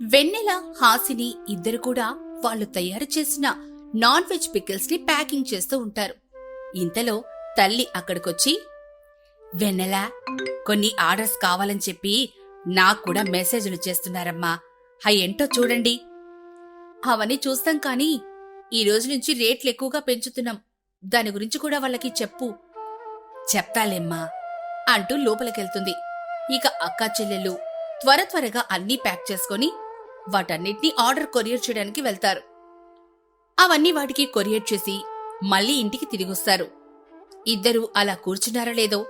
వెన్నెల హాసిని ఇద్దరు కూడా వాళ్ళు తయారు చేసిన నాన్ వెజ్ పికిల్స్ని ప్యాకింగ్ చేస్తూ ఉంటారు. ఇంతలో తల్లి అక్కడికొచ్చి వెన్నెల కొన్ని ఆర్డర్స్ కావాలని చెప్పి నాకు కూడా మెసేజ్లు చేస్తున్నారమ్మా. అయ్యేంటో చూడండి. అవన్నీ చూస్తాం కానీ ఈ రోజు నుంచి రేట్లు ఎక్కువగా పెంచుతున్నాం. దాని గురించి కూడా వాళ్ళకి చెప్పు. చెప్తాలేమ్మా అంటూ లోపలికెళ్తుంది. ఇక అక్కా చెల్లెళ్ళు త్వర త్వరగా అన్నీ ప్యాక్ చేసుకొని వాటన్నిటినీ ఆర్డర్ కొరియర్ చేయడానికి వెళ్తారు. అవన్నీ వాటికి కొరియర్ చేసి మళ్ళీ ఇంటికి తిరిగొస్తారు. ఇద్దరూ అలా కూర్చున్నారా లేదో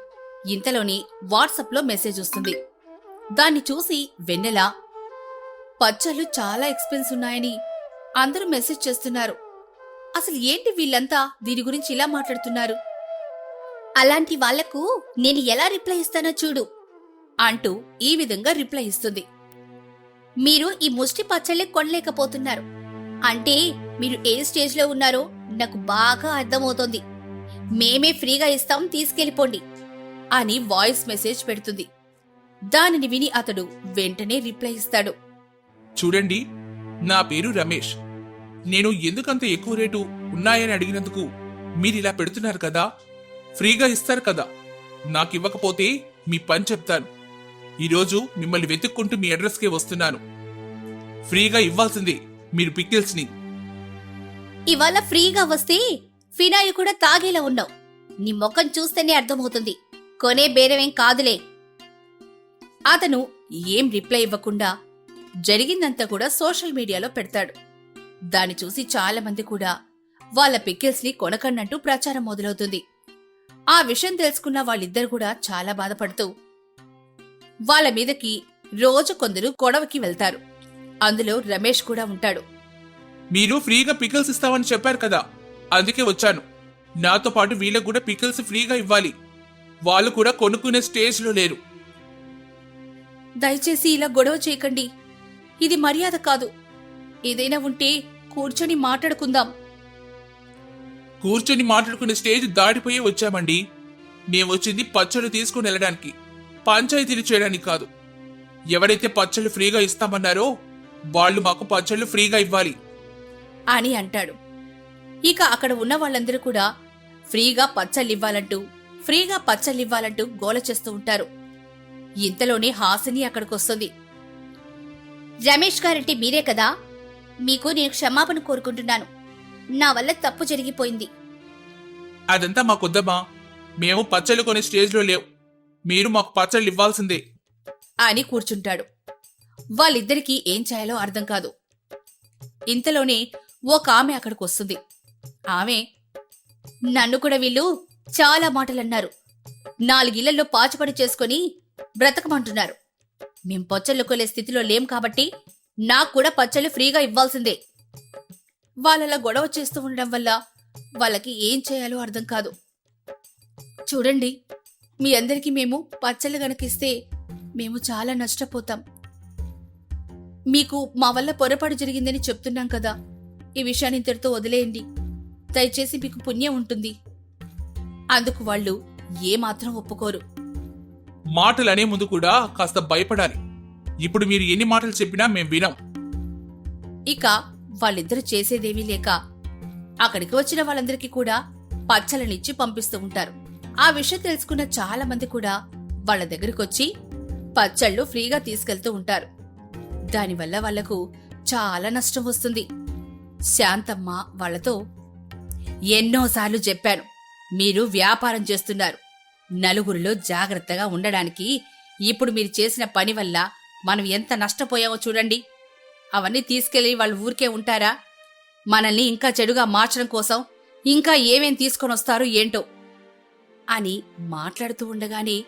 ఇంతలోని వాట్సాప్లో మెసేజ్ వస్తుంది. దాన్ని చూసి వెన్నెల పచ్చళ్ళు చాలా ఎక్స్పెన్స్ ఉన్నాయని అందరూ మెసేజ్ చేస్తున్నారు. అసలు ఏంటి వీళ్ళంతా దీని గురించి ఇలా మాట్లాడుతున్నారు? అలాంటి వాళ్ళకు నేను ఎలా రిప్లై ఇస్తానో చూడు అంటూ ఈ విధంగా రిప్లై ఇస్తుంది. మీరు ఈ ముష్టి పచ్చళ్ళే కొనలేకపోతున్నారు. అంటే మీరు ఏ స్టేజ్లో ఉన్నారో నాకు బాగా అర్థమవుతోంది. మేమే ఫ్రీగా ఇస్తాం తీసుకెళ్ళిపోండి అని వాయిస్ మెసేజ్ పెడుతుంది. దానిని విని అతడు వెంటనే రిప్లై ఇస్తాడు. చూడండి నా పేరు రమేష్. నేను ఎందుకంత ఎక్కువ రేటు ఉన్నాయని అడిగినందుకు మీరు ఇలా పెడుతున్నారు కదా? ఫ్రీగా ఇస్తారు కదా? నాకు ఇవ్వకపోతే మీ పని చెప్తాను. ఈరోజు మిమ్మల్ని వెతుక్కుంటూ మీ అడ్రస్కే వస్తున్నాను. ఫ్రీగా ఇవ్వాల్సింది మీరు పిక్కిల్స్ని. ఇవాళ ఫ్రీగా వస్తే ఫినాయి కూడా తాగేలా ఉన్నావు. నీ ముఖం చూస్తేనే అర్థమవుతుంది. కొనే బేరమేం కాదులే. అతను ఏం రిప్లై ఇవ్వకుండా జరిగిందంతా కూడా సోషల్ మీడియాలో పెడతాడు. దాన్ని చూసి చాలా మంది కూడా వాళ్ళ పికిల్స్ని కొనకన్నట్టు ప్రచారం మొదలవుతుంది. ఆ విషయం తెలుసుకున్న వాళ్ళిద్దరు కూడా చాలా బాధపడుతూ వాళ్ళ మీదకి రోజు కొందరు గొడవకి వెళ్తారు. అందులో రమేష్ కూడా ఉంటాడు. మీరు ఫ్రీగా పికిల్స్ ఇస్తామని చెప్పారు కదా. అందుకే వచ్చాను. నాతో పాటు వీళ్ళకు కూడా పికిల్స్ ఫ్రీగా ఇవ్వాలి. వాళ్ళు కూడా కొనుక్కునే స్టేజ్లో లేరు. దయచేసి ఇలా గొడవ చేయకండి. ఇది మర్యాద కాదు. ఏదైనా ఉంటే కూర్చొని మాట్లాడుకుందాం. కూర్చొని మాట్లాడుకునే స్టేజ్ దాటిపోయి వచ్చామండి. మేము వచ్చింది పచ్చళ్ళు తీసుకుని వెళ్ళడానికి. పంచాయతీలు చేయడానికి కాదు. ఎవరైతే పచ్చళ్ళు ఫ్రీగా ఇస్తామన్నారో వాళ్ళు మాకు పచ్చళ్ళు ఫ్రీగా ఇవ్వాలి. అని అంటాడు. ఇక అక్కడ ఉన్న వాళ్ళందరూ కూడా ఫ్రీగా పచ్చళ్ళివ్వాలంటూ ఫ్రీగా పచ్చళ్ళివ్వాలంటూ గోల చేస్తూ ఉంటారు. ఇంతలోనే హాసిని అక్కడికొస్తుంది. రమేష్ గారంటే మీరే కదా? మీకు నేను క్షమాపణ కోరుకుంటున్నాను. నా వల్ల తప్పు జరిగిపోయింది. అదంతా మాకొద్దమ్మా. మేము పచ్చళ్ళు కొనే స్టేజ్లో లేవు. మీరు మాకు పచ్చళ్ళు ఇవ్వాల్సిందే. అని కూర్చుంటాడు. వాళ్ళిద్దరికీ ఏం చేయాలో అర్థం కాదు. ఇంతలోనే ఒక ఆమె అక్కడికి వస్తుంది. ఆమె నన్ను కూడా వీళ్ళు చాలా మాటలన్నారు. నాలుగిళ్ళలో పాచుపడి చేసుకొని బ్రతకమంటున్నారు. మేం పచ్చళ్ళు కొలే స్థితిలో లేం కాబట్టి నాకు కూడా పచ్చళ్ళు ఫ్రీగా ఇవ్వాల్సిందే. వాళ్ళలా గొడవ చేస్తూ ఉండడం వల్ల వాళ్ళకి ఏం చేయాలో అర్థం కాదు. చూడండి మీ అందరికీ మేము పచ్చళ్ళు గనకిస్తే మేము చాలా నష్టపోతాం. మీకు మా వల్ల పొరపాటు జరిగిందని చెప్తున్నాం కదా. ఈ విషయాన్ని ఇంతటితో వదిలేయండి. దయచేసి మీకు పుణ్యం ఉంటుంది. అందుకు వాళ్ళు ఏమాత్రం ఒప్పుకోరు. మాటలు అనే ముందు కూడా కాస్త భయపడాలి. ఇప్పుడు మీరు ఎన్ని మాటలు చెప్పినా మేం వినాం. ఇక వాళ్ళిద్దరూ చేసేదేమీ లేక అక్కడికి వచ్చిన వాళ్ళందరికీ కూడా పచ్చలనిచ్చి పంపిస్తూ ఉంటారు. ఆ విషయం తెలుసుకున్న చాలా మంది కూడా వాళ్ళ దగ్గరకొచ్చి పచ్చళ్ళు ఫ్రీగా తీసుకెళ్తూ ఉంటారు. దానివల్ల వాళ్ళకు చాలా నష్టం వస్తుంది. శాంతమ్మ వాళ్ళతో ఎన్నోసార్లు చెప్పాను మీరు వ్యాపారం చేస్తున్నారు. నలుగురిలో జాగ్రత్తగా ఉండడానికి ఇప్పుడు మీరు చేసిన పని వల్ల మనం ఎంత నష్టపోయామో చూడండి. అవన్నీ తీసుకెళ్ళి వాళ్ళ ఊరికే ఉంటారా? మనల్ని ఇంకా చెడుగా మార్చడం కోసం ఇంకా ఏమేం తీసుకొని వస్తారో ఏంటో అని మాట్లాడుతూ ఉండగానే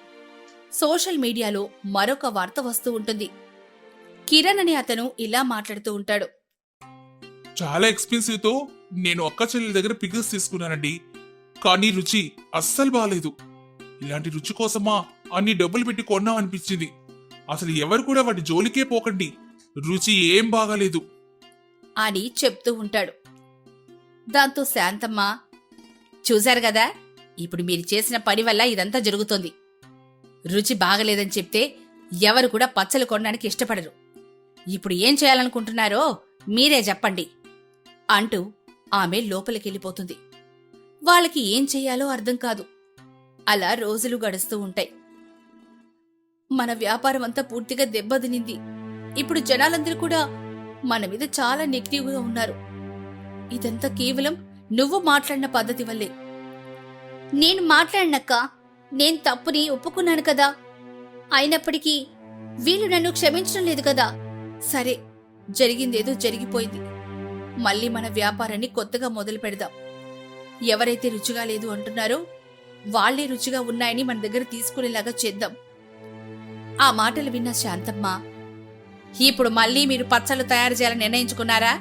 సోషల్ మీడియాలో మరొక వార్త వస్తూ ఉంటుంది. కిరణ్ అనే అతను ఇలా మాట్లాడుతూ ఉంటాడు. చాలా ఎక్స్పెన్సివ్తో నేను అక్క చెల్లెల దగ్గర పికిల్స్ తీసుకున్నానండి. కానీ రుచి అస్సలు బాగాలేదు ఇలాంటి రుచి కోసమా అన్ని డబ్బులు పెట్టి కొన్నాం అనిపించింది. అసలు ఎవరు కూడా వాటి జోలికే పోకండి. రుచి ఏం బాగాలేదు. అని చెప్తూ ఉంటాడు. దాంతో శాంతమ్మ చూశారు కదా? ఇప్పుడు మీరు చేసిన పని వల్ల ఇదంతా జరుగుతోంది. రుచి బాగలేదని చెప్తే ఎవరు కూడా పచ్చలు కొనడానికి ఇష్టపడరు. ఇప్పుడు ఏం చేయాలనుకుంటున్నారో మీరే చెప్పండి అంటూ ఆమె లోపలికెళ్ళిపోతుంది. వాళ్ళకి ఏం చెయ్యాలో అర్థం కాదు. అలా రోజులు గడుస్తూ ఉంటాయి. మన వ్యాపారం అంతా పూర్తిగా దెబ్బతినింది. ఇప్పుడు జనాలందరూ కూడా మన మీద చాలా నెగిటివ్గా ఉన్నారు. ఇదంతా కేవలం నువ్వు మాట్లాడిన పద్ధతి వల్లే. నేను మాట్లాడినక్క నేను తప్పుని ఒప్పుకున్నాను కదా. అయినప్పటికీ వీళ్ళు నన్ను క్షమించడం లేదు కదా. సరే జరిగిందేదో జరిగిపోయింది. మళ్ళీ మన వ్యాపారాన్ని కొత్తగా మొదలు పెడదాం. ఎవరైతే రుచిగా లేదు అంటున్నారో వాళ్ళే రుచిగా ఉన్నాయని మన దగ్గర తీసుకునేలాగా చేద్దాం. ఆ మాటలు విన్న శాంతమ్మ ఇప్పుడు మళ్ళీ మీరు పచ్చళ్ళు తయారు చేయాలని నిర్ణయించుకున్నారా?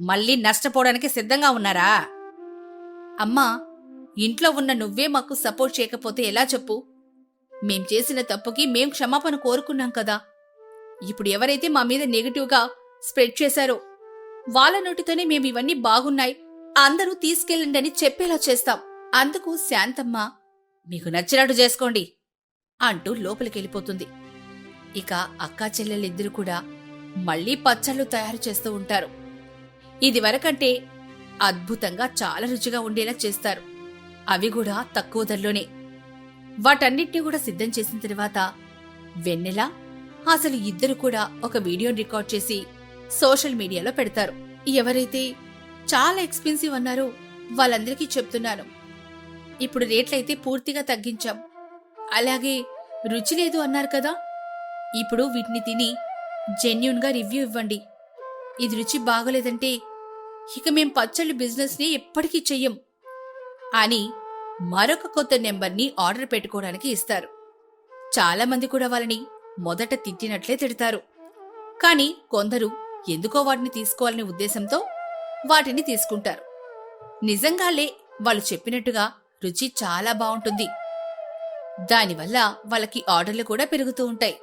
మళ్ళీ నష్టపోవడానికి సిద్ధంగా ఉన్నారా? అమ్మా ఇంట్లో ఉన్న నువ్వే మాకు సపోర్ట్ చేయకపోతే ఎలా చెప్పు? మేం చేసిన తప్పుకి మేం క్షమాపణ కోరుకున్నాం కదా. ఇప్పుడు ఎవరైతే మా మీద నెగిటివ్గా స్ప్రెడ్ చేశారో వాళ్ళ నోటితోనే మేము ఇవన్నీ బాగున్నాయి. అందరూ తీసుకెళ్ళండి అని చెప్పేలా చేస్తాం. అందుకు శాంతమ్మ మీకు నచ్చినట్టు చేసుకోండి అంటూ లోపలికెళ్ళిపోతుంది. ఇక అక్కా చెల్లెలిద్దరూ కూడా మళ్ళీ పచ్చళ్ళు తయారు చేస్తూ ఉంటారు. ఇది వరకంటే అద్భుతంగా చాలా రుచిగా ఉండేలా చేస్తారు. అవి కూడా తక్కువ ధరలోనే. వాటన్నిటిని కూడా సిద్ధం చేసిన తర్వాత వెన్నెల అసలు ఇద్దరు కూడా ఒక వీడియోని రికార్డ్ చేసి సోషల్ మీడియాలో పెడతారు. ఎవరైతే చాలా ఎక్స్పెన్సివ్ అన్నారో వాళ్ళందరికీ చెప్తున్నాను. ఇప్పుడు రేట్లయితే పూర్తిగా తగ్గించాం. అలాగే రుచి లేదు అన్నారు కదా? ఇప్పుడు వీటిని తిని జెన్యున్గా రివ్యూ ఇవ్వండి. ఇది రుచి బాగోలేదంటే ఇక మేం పచ్చళ్ళు బిజినెస్ని ఎప్పటికీ చెయ్యం. అని మరొక కొత్త నెంబర్ని ఆర్డర్ పెట్టుకోవడానికి ఇస్తారు. చాలామంది కూడా వాళ్ళని మొదట తిట్టినట్లే తిడతారు. కానీ కొందరు ఎందుకో వాటిని తీసుకోవాలనే ఉద్దేశంతో వాటిని తీసుకుంటారు. నిజంగాలే వాళ్ళు చెప్పినట్టుగా రుచి చాలా బాగుంటుంది. దానివల్ల వాళ్ళకి ఆర్డర్లు కూడా పెరుగుతూ ఉంటాయి.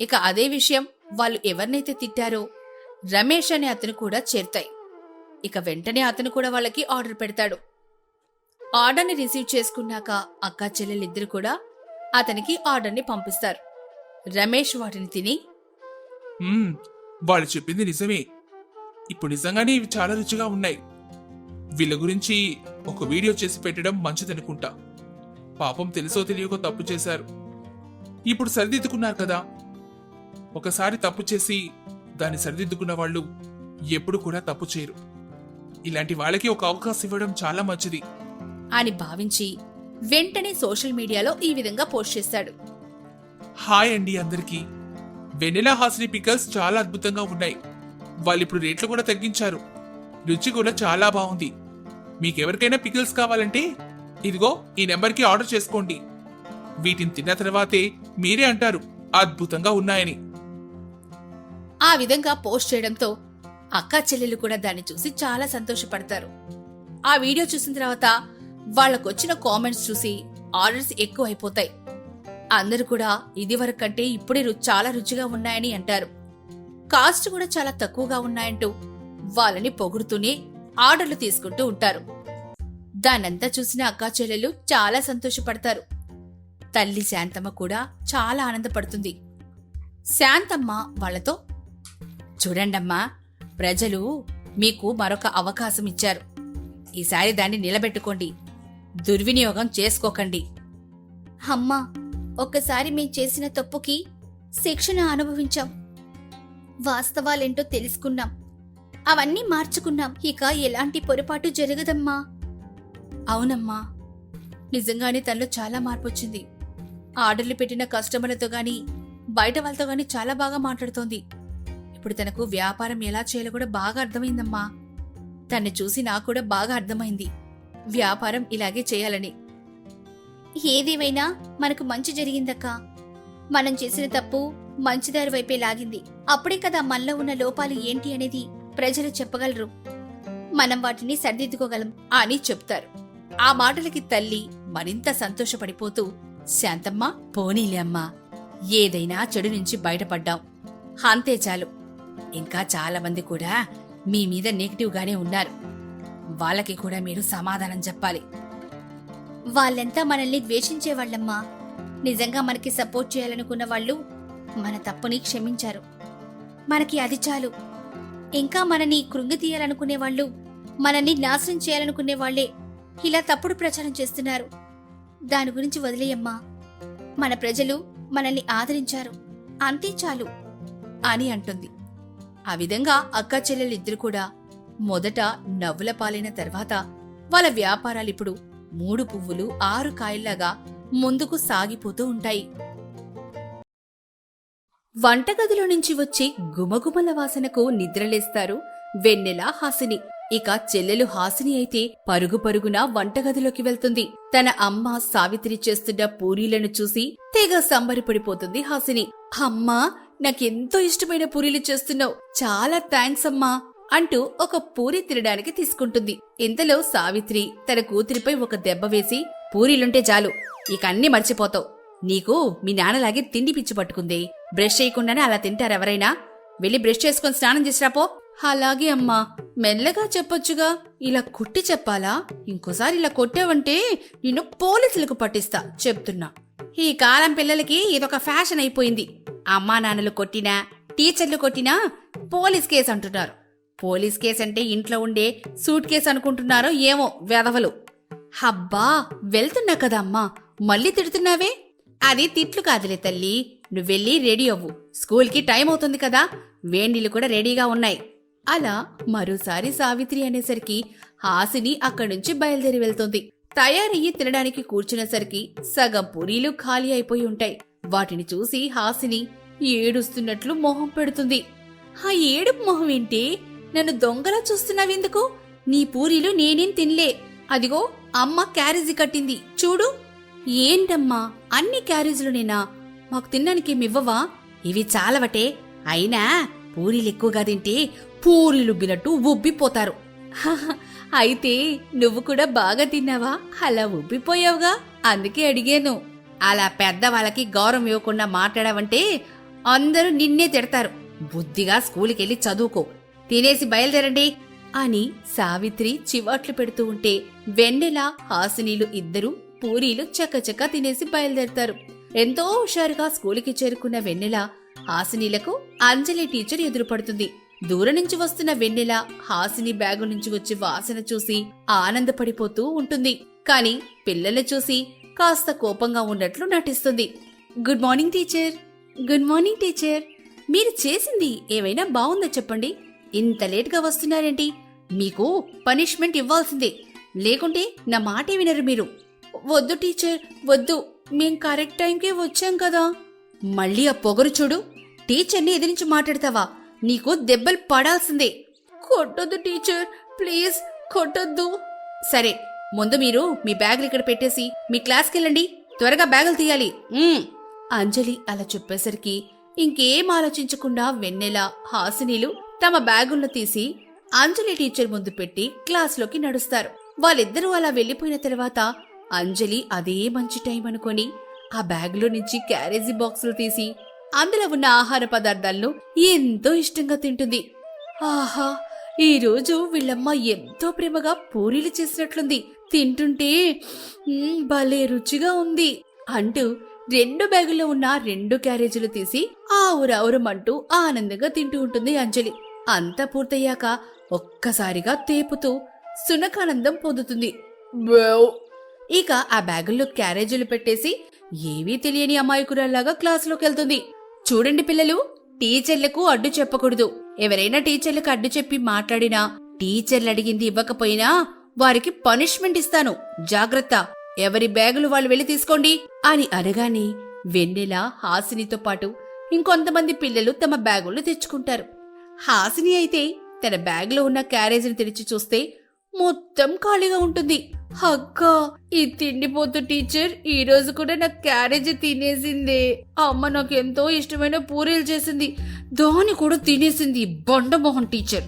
ఇక అదే విషయం వాళ్ళు ఎవరినైతే తిట్టారో రమేష్ అనే అతను కూడా చేరుతాయి. ఇక వెంటనే అతను కూడా వాళ్ళకి ఆర్డర్ పెడతాడు. ఆర్డర్ని రిసీవ్ చేసుకున్నాక అక్కా చెల్లెలిద్దరు కూడా అతనికి ఆర్డర్ని పంపిస్తారు. రమేష్ వాటిని తిని మ్మ్, వాళ్ళు చెప్పింది నిజమే. ఇప్పుడు నిజంగానే ఇవి చాలా రుచిగా ఉన్నాయి. వీళ్ళ గురించి ఒక వీడియో చేసి పెట్టడం మంచిదనుకుంటా. పాపం తెలుసో తెలియకో తప్పు చేశారు. ఇప్పుడు సరిదిద్దుకున్నారు కదా. ఒకసారి తప్పు చేసి దాన్ని సరిదిద్దుకున్న వాళ్ళు ఎప్పుడు కూడా తప్పు చేయరు. ఇలాంటి వాళ్ళకి ఒక అవకాశం ఇవ్వడం చాలా మంచిది. అని భావించి వెంటనే సోషల్ మీడియాలో ఈ విధంగా పోస్ట్ చేశాడు. హాయ్ అండి అందరికీ. వెనిలా హాసిని పికల్స్ చాలా అద్భుతంగా ఉన్నాయి. వాళ్ళు ఇప్పుడు రేట్లు కూడా తగ్గించారు. రుచి కూడా చాలా బాగుంది. మీకెవరికైనా పికిల్స్ కావాలంటే ఇదిగో ఈ నెంబర్కి ఆర్డర్ చేసుకోండి. వీటిని తిన్న తర్వాతే మీరే అంటారు అద్భుతంగా ఉన్నాయని. ఆ విధంగా పోస్ట్ చేయడంతో అక్క చెల్లెలు కూడా దాన్ని చూసి చాలా సంతోషపడతారు. ఆ వీడియో చూసిన తర్వాత వాళ్ళకొచ్చిన కామెంట్స్ చూసి ఆర్డర్స్ ఎక్కువ అయిపోతాయి అందరూ కూడా ఇదివరకు కంటే ఇప్పుడే రు- చాలా రుచిగా ఉన్నాయని అంటారు. కాస్ట్ కూడా చాలా తక్కువగా ఉన్నాయంటూ వాళ్ళని పొగుడుతూనే ఆర్డర్లు తీసుకుంటూ ఉంటారు. దానంతా చూసిన అక్కా చెల్లెలు చాలా సంతోషపడతారు. తల్లి శాంతమ్మ కూడా చాలా ఆనందపడుతుంది. శాంతమ్మ వాళ్ళతో చూడండమ్మా ప్రజలు మీకు మరొక అవకాశం ఇచ్చారు. ఈసారి దాన్ని నిలబెట్టుకోండి. దుర్వినియోగం చేసుకోకండి. అమ్మా ఒక్కసారి మేం చేసిన తప్పుకి శిక్షణ అనుభవించాం. వాస్తవాలేంటో తెలుసుకున్నాం. అవన్నీ మార్చుకున్నాం. ఇక ఎలాంటి పొరపాటు జరగదమ్మా. అవునమ్మా. నిజంగానే తనలో చాలా మార్పు వచ్చింది ఆర్డర్లు పెట్టిన కస్టమర్లతో గాని బయట వాళ్ళతో గాని చాలా బాగా మాట్లాడుతోంది. ఇప్పుడు తనకు వ్యాపారం ఎలా చేయాలో కూడా బాగా అర్థమైందమ్మా. తన్ని చూసి నాకు కూడా బాగా అర్థమైంది. వ్యాపారం ఇలాగే చేయాలని. ఏదేమైనా మనకు మంచి జరిగిందక్కా. మనం చేసిన తప్పు మంచిదారి వైపే లాగింది. అప్పుడే కదా మనలో ఉన్న లోపాలు ఏంటి అనేది ప్రజలు చెప్పగలరు. మనం వాటిని సరిదిద్దుకోగలం. అని చెప్తారు. ఆ మాటలకి తల్లి మరింత సంతోషపడిపోతూ శాంతమ్మ పోనీలే అమ్మా. ఏదైనా చెడు నుంచి బయటపడ్డాం. అంతే చాలు. ఇంకా చాలా మంది కూడా మీ మీద నెగిటివ్ గానే ఉన్నారు. వాళ్ళకి కూడా మీరు సమాధానం చెప్పాలి. వాళ్ళంతా మనల్ని ద్వేషించే వాళ్ళమ్మా? నిజంగా మనకి సపోర్ట్ చేయాలనుకున్న వాళ్ళు మన తప్పుని క్షమించారు. మనకి అది చాలు. ఇంకా మనని కృంగి తీయాలనుకునే వాళ్ళు మనల్ని నాశనం చేయాలనుకునే వాళ్ళే ఇలా తప్పుడు ప్రచారం చేస్తున్నారు. దాని గురించి వదిలేయమ్మా. మన ప్రజలు మనల్ని ఆదరించారు. అంతే చాలు. అని అంటుంది. ఆ విధంగా అక్క చెల్లెలిద్దరు కూడా మొదట నవ్వుల పాలైన తర్వాత వాళ్ళ వ్యాపారాలిప్పుడు మూడు పువ్వులు ఆరు కాయల్లాగా ముందుకు సాగిపోతూ ఉంటాయి. వంటగదిలో నుంచి వచ్చే గుమగుమల వాసనకు నిద్రలేస్తారు వెన్నెల హాసిని. ఇక చెల్లెలు హాసిని అయితే పరుగు పరుగున వంటగదిలోకి వెళ్తుంది. తన అమ్మ సావిత్రి చేస్తున్న పూరీలను చూసి తెగ సంబరపడిపోతుంది హాసిని. అమ్మా నాకెంతో ఇష్టమైన పూరీలు చేస్తున్నావు. చాలా థ్యాంక్స్ అమ్మా. అంటూ ఒక పూరి తినడానికి తీసుకుంటుంది. ఇంతలో సావిత్రి తన కూతురిపై ఒక దెబ్బ వేసి పూరీలుంటే చాలు ఇక అన్ని మర్చిపోతావు. నీకు మీ నాన్నలాగే తిండి పిచ్చి పట్టుకుంది. బ్రష్ చేయకుండానే అలా తింటారెవరైనా? వెళ్ళి బ్రష్ చేసుకొని స్నానం చేసిరాపో అలాగే అమ్మా మెల్లగా చెప్పొచ్చుగా. ఇలా కుట్టి చెప్పాలా? ఇంకోసారి ఇలా కొట్టావంటే నిన్ను పోలీసులకు పట్టిస్తా చెప్తున్నా. ఈ కాలం పిల్లలకి ఇదొక ఫ్యాషన్ అయిపోయింది. అమ్మా నాన్నలు కొట్టినా టీచర్లు కొట్టినా పోలీస్ కేసు అంటున్నారు. పోలీస్ కేసు అంటే ఇంట్లో ఉండే సూట్ కేసు అనుకుంటున్నారో ఏమో వెధవలు. హబ్బా వెళ్తున్నా కదమ్మా. మళ్ళీ తిడుతున్నావే? అది తిట్లు కాదులే తల్లి. నువ్వెళ్ళి రెడీ అవ్వు. స్కూల్కి టైం అవుతుంది కదా. వేణీళ్ళు కూడా రెడీగా ఉన్నాయి. అలా మరోసారి సావిత్రి అనేసరికి హాసిని అక్కడి నుంచి బయలుదేరి వెళ్తుంది. తయారయ్యి తినడానికి కూర్చునేసరికి సగం పూరీలు ఖాళీ అయిపోయి ఉంటాయి. వాటిని చూసి హాసిని ఏడుస్తున్నట్లు మొహం పెడుతుంది. ఆ ఏడుపు మొహం ఏంటి నన్ను దొంగలా చూస్తున్నావెందుకు? నీ పూరీలు నేనేం తినలే. అదిగో అమ్మ క్యారేజీ కట్టింది. చూడు. ఏంటమ్మా? అన్ని క్యారేజీలు నేనా మాకు తినడానికి ఇవ్వవా? ఇవి చాలవటే. అయినా పూరీలు ఎక్కువగా తింటే పూరీలు ఉబ్బినట్టు ఉబ్బిపోతారు. హహ, అయితే నువ్వు కూడా బాగా తిన్నావా? అలా ఉబ్బిపోయావుగా? అందుకే అడిగాను. అలా పెద్దవాళ్ళకి గౌరవం ఇవ్వకుండా మాట్లాడావంటే అందరూ నిన్నే తిడతారు. బుద్ధిగా స్కూల్కి వెళ్ళి చదువుకో. తినేసి బయలుదేరండి అని సావిత్రి చివాట్లు పెడుతూ ఉంటే వెన్నెల హాసినీలు ఇద్దరు పూరీలు చకచకా తినేసి బయలుదేరతారు. ఎంతో హుషారుగా స్కూలుకి చేరుకున్న వెన్నెల హాసినీలకు అంజలి టీచర్ ఎదురుపడుతుంది. దూరం నుంచి వస్తున్న వెన్నెల హాసిని బ్యాగు నుంచి వచ్చి వాసన చూసి ఆనందపడిపోతూ ఉంటుంది. కాని పిల్లల్ని చూసి కాస్త కోపంగా ఉన్నట్లు నటిస్తుంది. Good morning teacher. Good morning teacher. మీరు చేసింది ఏమైనా బాగుందో చెప్పండి? ఇంత లేట్గా వస్తున్నారేంటి? మీకు పనిష్మెంట్ ఇవ్వాల్సిందే. లేకుంటే నా మాటే వినరు మీరు. వద్దు టీచర్ వద్దు. మేం కరెక్ట్ టైంకే వచ్చాం కదా. మళ్ళీ ఆ పొగరు చూడు. టీచర్ని ఎదిరించి మాట్లాడతావా? నీకు దెబ్బలు పడాల్సిందే. కొట్టొద్దు టీచర్ ప్లీజ్ కొట్టొద్దు. సరే ముందు మీరు మీ బ్యాగులు ఇక్కడ పెట్టేసి మీ క్లాస్కి వెళ్ళండి త్వరగా బ్యాగులు తీయాలి. అంజలి అలా చెప్పేసరికి ఇంకేం ఆలోచించకుండా వెన్నెల హాసినీలు తమ బ్యాగుల్లో తీసి అంజలి టీచర్ ముందు పెట్టి క్లాస్లోకి నడుస్తారు. వాళ్ళిద్దరూ అలా వెళ్ళిపోయిన తర్వాత అంజలి అదే మంచి టైం అనుకొని ఆ బ్యాగులో నుంచి క్యారేజీ బాక్సులు తీసి అందులో ఉన్న ఆహార పదార్థాలను ఎంతో ఇష్టంగా తింటుంది. ఆహా ఈ రోజు వీళ్ళమ్మ ఎంతో ప్రేమగా పూరీలు చేసినట్లుంది. తింటుంటే భలే రుచిగా ఉంది అంటూ రెండు బ్యాగుల్లో ఉన్న రెండు క్యారేజీలు తీసి ఆవురావురమంటూ ఆనందంగా తింటూ ఉంటుంది అంజలి. అంతా పూర్తయ్యాక ఒక్కసారిగా తేపుతూ సునకానందం పొందుతుంది. ఇక ఆ బ్యాగుల్లో క్యారేజీలు పెట్టేసి ఏవీ తెలియని అమాయకురాల్లాగా క్లాసులోకి వెళ్తుంది. చూడండి పిల్లలు టీచర్లకు అడ్డు చెప్పకూడదు. ఎవరైనా టీచర్లకు అడ్డు చెప్పి మాట్లాడినా టీచర్లు అడిగింది ఇవ్వకపోయినా వారికి పనిష్మెంట్ ఇస్తాను. జాగ్రత్త ఎవరి బ్యాగులు వాళ్ళు వెళ్ళి తీసుకోండి అని అనగానే వెన్నెల హాసినితో పాటు ఇంకొంతమంది పిల్లలు తమ బ్యాగులు తెచ్చుకుంటారు. హాసిని అయితే తన బ్యాగ్లో ఉన్న క్యారేజీని తెరిచి చూస్తే మొత్తం ఖాళీగా ఉంటుంది. అక్క ఈ తిండిపోతు టీచర్ ఈ రోజు కూడా నా క్యారేజీ తినేసిందే. అమ్మ నాకు ఎంతో ఇష్టమైన పూరీలు చేసింది. దాన్ని కూడా తినేసింది బండమోహన్ టీచర్.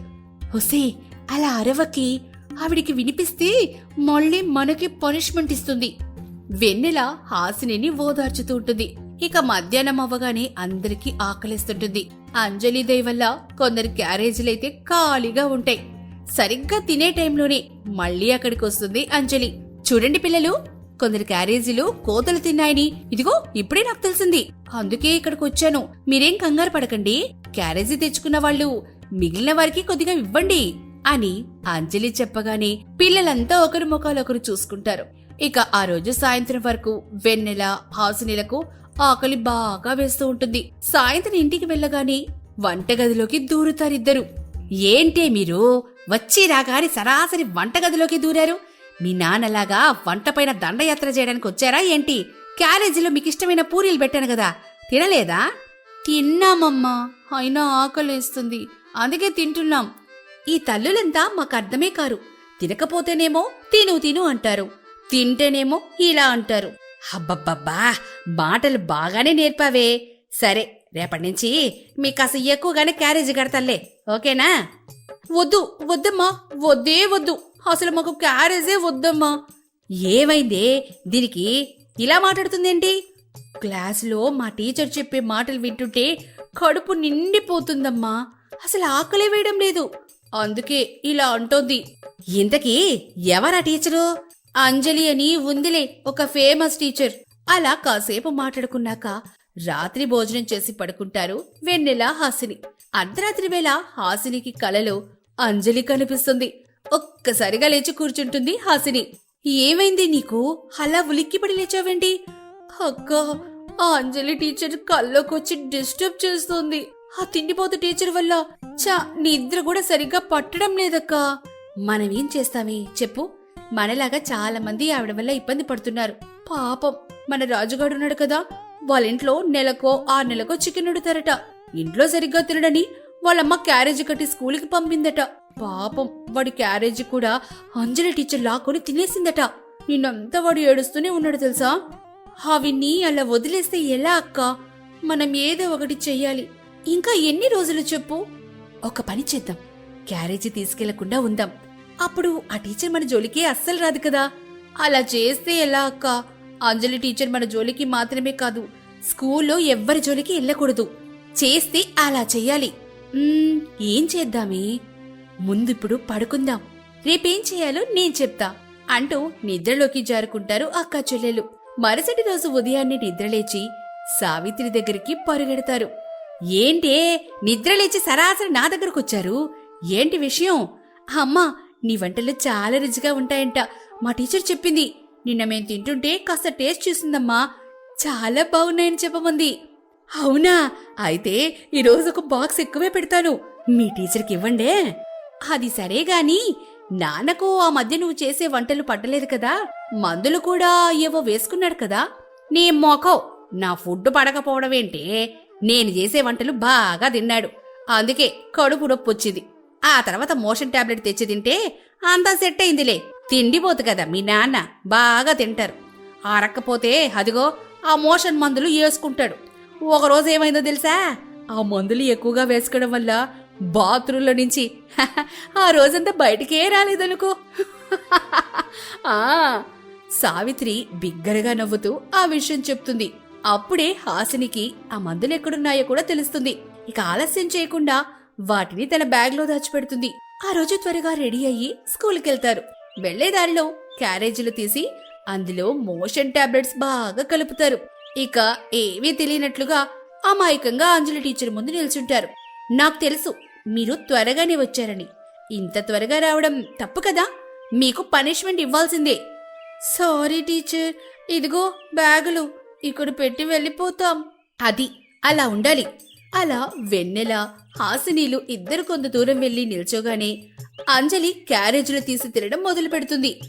హుసే అలా అరవకి ఆవిడికి వినిపిస్తే మళ్ళీ మనకి పనిష్మెంట్ ఇస్తుంది. వెన్నెల హాసినిని ఓదార్చుతూ ఉంటుంది. ఇక మధ్యాహ్నం అవ్వగానే అందరికీ ఆకలిస్తుంటుంది. అంజలి దయ వల్ల కొందరు అయితే ఖాళీగా ఉంటాయి. సరిగ్గా తినే టైంలోనే మళ్ళీ అక్కడికి వస్తుంది అంజలి. చూడండి పిల్లలు కొందరు క్యారేజీలు కోతలు తిన్నాయని. ఇదిగో ఇప్పుడే నాకు తెలిసింది. అందుకే ఇక్కడికి వచ్చాను. మీరేం కంగారు పడకండి. క్యారేజీ తెచ్చుకున్న వాళ్ళు మిగిలిన వారికి కొద్దిగా ఇవ్వండి అని అంజలి చెప్పగానే పిల్లలంతా ఒకరి ముఖాలొకరు చూసుకుంటారు. ఇక ఆ రోజు సాయంత్రం వరకు వెన్నెల హాసినిలకు ఆకలి బాగా వేస్తూ ఉంటుంది. సాయంత్రం ఇంటికి వెళ్ళగానే వంటగదిలోకి దూరుతారిద్దరు ఏంటే మీరు? వచ్చి రాగానే సరాసరి వంటగదిలోకి దూరారు? మీ నాన్నలాగా వంటపైన దండయాత్ర చేయడానికి వచ్చారా ఏంటి? క్యారేజీలో మీకు ఇష్టమైన పూరీలు పెట్టాను కదా. తినలేదా? తిన్నామమ్మా. అయినా ఆకలేస్తుంది. అందుకే తింటున్నాం. ఈ తల్లులంతా మాకు అర్థమే కారు. తినకపోతేనేమో తిను తిను అంటారు. తింటేనేమో ఇలా అంటారు. అబ్బబ్బబ్బా మాటలు బాగానే నేర్పావే. సరే రేపటి నుంచి మీకు కాస్త ఎక్కువగానే క్యారేజీ కడతల్లే ఓకేనా? వద్దు వద్దమ్మా వద్దే వద్దు. అసలు మాకు క్యారేజే వద్దమ్మా. ఏమైందే? దీనికి ఇలా మాట్లాడుతుందేంటి? క్లాసులో మా టీచర్ చెప్పే మాటలు వింటుంటే కడుపు నిండిపోతుందమ్మా. అసలు ఆకలి వేయడం లేదు. అందుకే ఇలా అంటోంది. ఇంతకీ ఎవరా టీచరు? అంజలి అని ఉందిలే ఒక ఫేమస్ టీచర్. అలా కాసేపు మాట్లాడుకున్నాక రాత్రి భోజనం చేసి పడుకుంటారు వెన్నెల హాసిని. అర్ధరాత్రి వేళ హాసినికి కలలో అంజలి కనిపిస్తుంది. ఒక్కసారిగా లేచి కూర్చుంటుంది హాసిని. ఏమైంది నీకు? అలా ఉలిక్కిపడి లేచావేంటి? అక్క ఆ అంజలి టీచర్ కల్లోకొచ్చి డిస్టర్బ్ చేస్తుంది. ఆ తిండిపోతు టీచర్ వల్ల చా నిద్ర కూడా సరిగ్గా పట్టడం లేదక్కా. మనమేం చేస్తామే? చెప్పు. మనలాగా చాలా మంది ఆవిడ వల్ల ఇబ్బంది పడుతున్నారు. పాపం మన రాజుగాడు ఉన్నాడు కదా. వాళ్ళ ఇంట్లో నెలకో ఆరు నెలకో చికెన్ వండుతారట. ఇంట్లో సరిగ్గా తినడని వాళ్ళమ్మ క్యారేజీ కట్టి స్కూల్కి పంపిందట. పాపం వాడి క్యారేజీ కూడా అంజలి టీచర్ లాక్కొని తినేసిందట. నిన్నంతా వాడు ఏడుస్తూనే ఉన్నాడు తెలుసా? అవిని అలా వదిలేస్తే ఎలా అక్క? మనం ఏదో ఒకటి చెయ్యాలి. ఇంకా ఎన్ని రోజులు చెప్పు? ఒక పని చేద్దాం. క్యారేజీ తీసుకెళ్ళకుండా ఉందాం. అప్పుడు ఆ టీచర్ మన జోలికి అస్సలు రాదు కదా. అలా చేస్తే ఎలా అక్క? అంజలి టీచర్ మన జోలికి మాత్రమే కాదు స్కూల్లో ఎవ్వరి జోలికి వెళ్ళకూడదు. చేస్తే అలా చెయ్యాలి. ఏం చేద్దామే? ముందిప్పుడు పడుకుందాం. రేపేం చేయాలో నేను చెప్తా అంటూ నిద్రలోకి జారుకుంటారు అక్క చెల్లెలు. మరుసటి రోజు ఉదయాన్నే నిద్రలేచి సావిత్రి దగ్గరికి పరుగెడతారు. ఏంటే నిద్రలేచి సరాసరి నా దగ్గరకొచ్చారు? ఏంటి విషయం? అమ్మా నీ వంటలు చాలా రుచిగా ఉంటాయంట. మా టీచర్ చెప్పింది. నిన్న మేము తింటుంటే కాస్త టేస్ట్ చూసిందమ్మా. చాలా బాగున్నాయని చెప్పమంది. అవునా? అయితే ఈరోజు ఒక బాక్స్ ఎక్కువే పెడతాను. మీ టీచర్కి ఇవ్వండే. అది సరే గాని నాన్నకు ఆ మధ్య నువ్వు చేసే వంటలు పట్టలేదు కదా. మందులు కూడా ఏవో వేసుకున్నాడు కదా. నీ మొఖం నా ఫుడ్ పడకపోవడమేంటే నేను చేసే వంటలు బాగా తిన్నాడు. అందుకే కడుపు నొప్పి వచ్చింది ఆ తర్వాత మోషన్ టాబ్లెట్ తెచ్చి తింటే అంతా సెట్ అయిందిలే. తిండిపోతు కదా మీ నాన్న బాగా తింటారు. ఆరక్కపోతే అదిగో ఆ మోషన్ మందులు వేసుకుంటాడు. ఒకరోజు ఏమైందో తెలుసా? ఆ మందులు ఎక్కువగా వేసుకోవడం వల్ల బాత్రూంలో నుంచి ఆ రోజంతా బయటికే రాలేదనుకో. ఆ సావిత్రి బిగ్గరగా నవ్వుతూ ఆ విషయం చెప్తుంది. అప్పుడే హాసినికి ఆ మందులు ఎక్కడున్నాయో కూడా తెలుస్తుంది. ఇక ఆలస్యం చేయకుండా వాటిని తన బ్యాగ్లో దాచిపెడుతుంది. ఆ రోజు త్వరగా రెడీ అయ్యి స్కూల్కెళ్తారు. వెళ్ళేదారిలో క్యారేజీలు తీసి అందులో మోషన్ టాబ్లెట్స్ బాగా కలుపుతారు. ఇక ఏమీ తెలియనట్లుగా అమాయకంగా అంజలి టీచర్ ముందు నిల్చుంటారు. నాకు తెలుసు మీరు త్వరగానే వచ్చారని. ఇంత త్వరగా రావడం తప్పు కదా? మీకు పనిష్మెంట్ ఇవ్వాల్సిందే. సారీ టీచర్ ఇదిగో బ్యాగులు. ఇక్కడ పెట్టి వెళ్ళిపోతాం. అది అలా ఉండాలి. అలా వెన్నెల హాసినీలు ఇద్దరు కొంత దూరం వెళ్ళి నిల్చోగానే అంజలి క్యారేజీలు తీసి తినడం మొదలు పెడుతుంది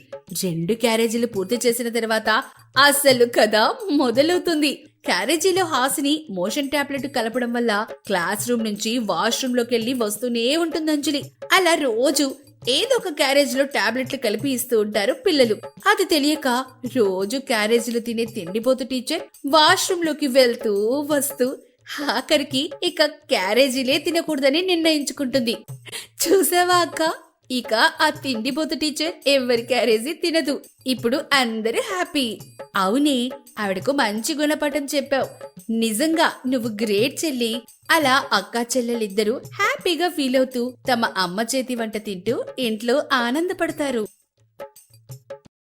రెండు క్యారేజీలు పూర్తి చేసిన తర్వాత అసలు కథ మొదలవుతుంది. క్యారేజీలో హాసిని మోషన్ టాబ్లెట్ కలపడం వల్ల క్లాస్ రూమ్ నుంచి వాష్రూమ్లోకి వెళ్ళి వస్తూనే ఉంటుంది అంజలి. అలా రోజు ఏదో ఒక క్యారేజ్లో టాబ్లెట్లు కలిపి ఇస్తూ ఉంటారు పిల్లలు. అది తెలియక రోజు క్యారేజీలు తినే తిండిపోతు టీచర్ వాష్రూమ్లోకి వెళ్తూ వస్తూ ఆఖరికి ఇక క్యారేజీలే తినకూడదని నిర్ణయించుకుంటుంది. చూసావా అక్క? ఇక ఆ తిండిపోతు టీచర్ ఎవరి క్యారేజీ తినదు. ఇప్పుడు అందరూ హ్యాపీ. అవునే ఆవిడకు మంచి గుణపాఠం చెప్పావు. నిజంగా నువ్వు గ్రేట్ చెల్లి. అలా అక్క చెల్లెలిద్దరూ హ్యాపీగా ఫీల్ అవుతూ తమ అమ్మ చేతి వంట తింటూ ఇంట్లో ఆనందపడతారు.